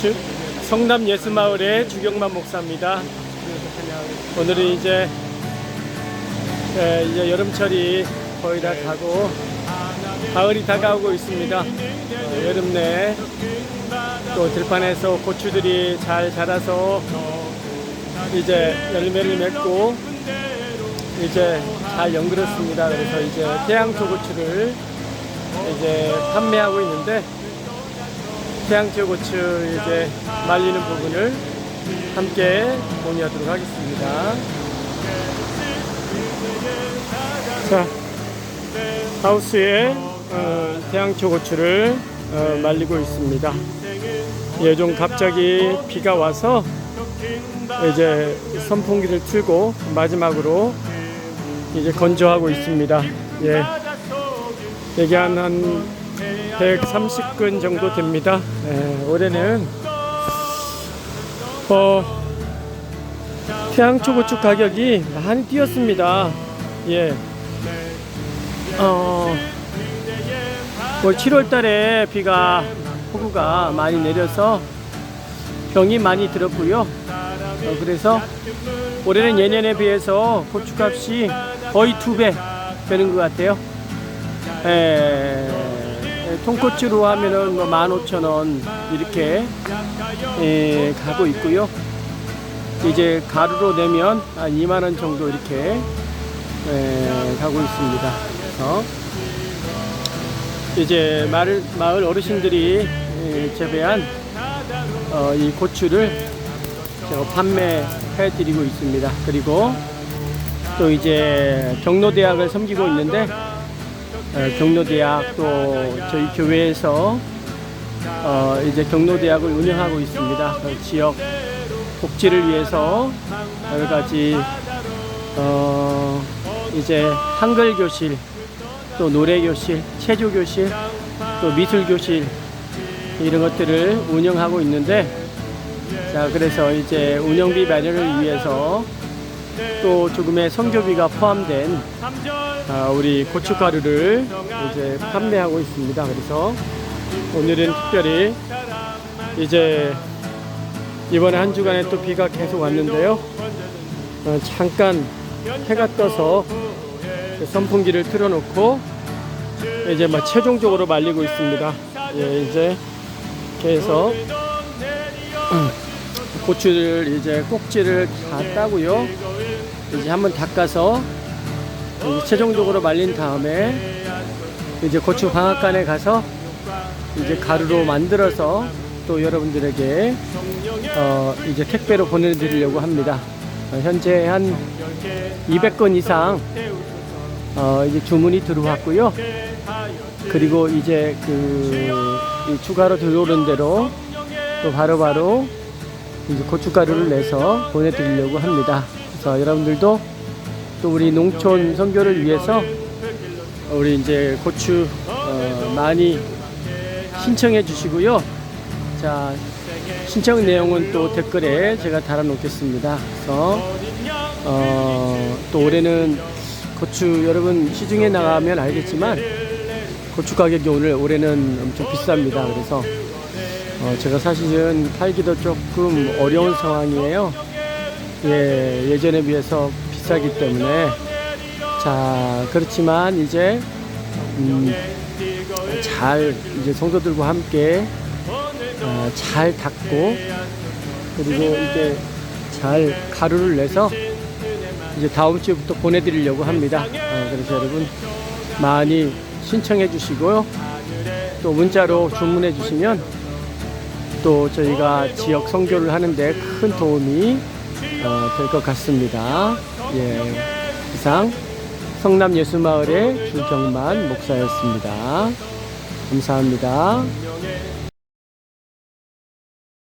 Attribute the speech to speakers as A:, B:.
A: 주- 성남 예수마을의 주경만 목사입니다. 오늘은 이제 예, 이제 여름철이 거의 다 가고 가을이 다가오고 있습니다. 어, 여름 내에 또 들판에서 고추들이 잘 자라서 이제 열매를 맺고 이제 잘 연그렸습니다. 그래서 이제 태양초 고추를 이제 판매하고 있는데 태양초 고추 이제 말리는 부분을 함께 공유하도록 하겠습니다. 자, 하우스에 어, 태양초 고추를 어, 말리고 있습니다. 예, 좀 갑자기 비가 와서 이제 선풍기를 틀고 마지막으로 이제 건조하고 있습니다. 예. 여기 한, 한 130근 정도 됩니다. 예, 올해는 어, 태양초 고추 가격이 많이 뛰었습니다. 예. 어, 뭐 7월 달에 비가 폭우가 많이 내려서 병이 많이 들었고요. 어, 그래서 올해는 예년에 비해서 고추값이 거의 두 배 되는 것 같아요. 에, 통고추로 하면은 뭐 15,000원 이렇게 에, 가고 있고요. 이제 가루로 내면 한 2만 원 정도 이렇게 에, 가고 있습니다. 그래서 이제 마을, 마을 어르신들이 에, 재배한 어, 이 고추를 제가 판매해 드리고 있습니다. 그리고 또 이제 경로대학을 섬기고 있는데 어, 경로대학 또 저희 교회에서 어, 이제 경로대학을 운영하고 있습니다. 그 지역 복지를 위해서 여러 가지 어, 이제 한글 교실 또 노래 교실, 체조 교실, 또 미술 교실 이런 것들을 운영하고 있는데 자 그래서 이제 운영비 마련을 위해서 또 조금의 성교비가 포함된 아, 우리 고춧가루를 이제 판매하고 있습니다. 그래서 오늘은 특별히 이제 이번에 한 주간에 또 비가 계속 왔는데요. 어, 잠깐 해가 떠서 그 선풍기를 틀어놓고 이제 막 최종적으로 말리고 있습니다. 예, 이제 해서 고추를 이제 꼭지를 다 따고요. 이제 한번 닦아서 이제 최종적으로 말린 다음에 이제 고추 방앗간에 가서 이제 가루로 만들어서 또 여러분들에게 어 이제 택배로 보내드리려고 합니다. 어, 현재 한 200건 이상 어 이제 주문이 들어왔고요. 그리고 이제 그이 추가로 들어오는 대로 또 바로 바로 이제 고춧가루를 내서 보내드리려고 합니다. 그래서 여러분들도 또 우리 농촌 선교를 위해서 우리 이제 고추 어, 많이 신청해 주시고요. 자 신청 내용은 또 댓글에 제가 달아놓겠습니다. 그래서 어, 또 올해는 고추 여러분 시중에 나가면 알겠지만 고추 가격이 오늘 올해는 엄청 비쌉니다. 그래서 어, 제가 사실은 팔기도 조금 어려운 상황이에요. 예, 예전에 비해서 비싸기 때문에 자 그렇지만 이제 음, 잘 이제 성도들과 함께 어, 잘 닦고 그리고 이제 잘 가루를 내서 이제 다음 주부터 보내드리려고 합니다. 어, 그래서 여러분 많이 신청해 주시고요. 또 문자로 주문해 주시면 또 저희가 지역 선교를 하는데 큰 도움이 어, 될것 같습니다. 예, 이상 성남 예수마을의 주경만 목사였습니다. 감사합니다.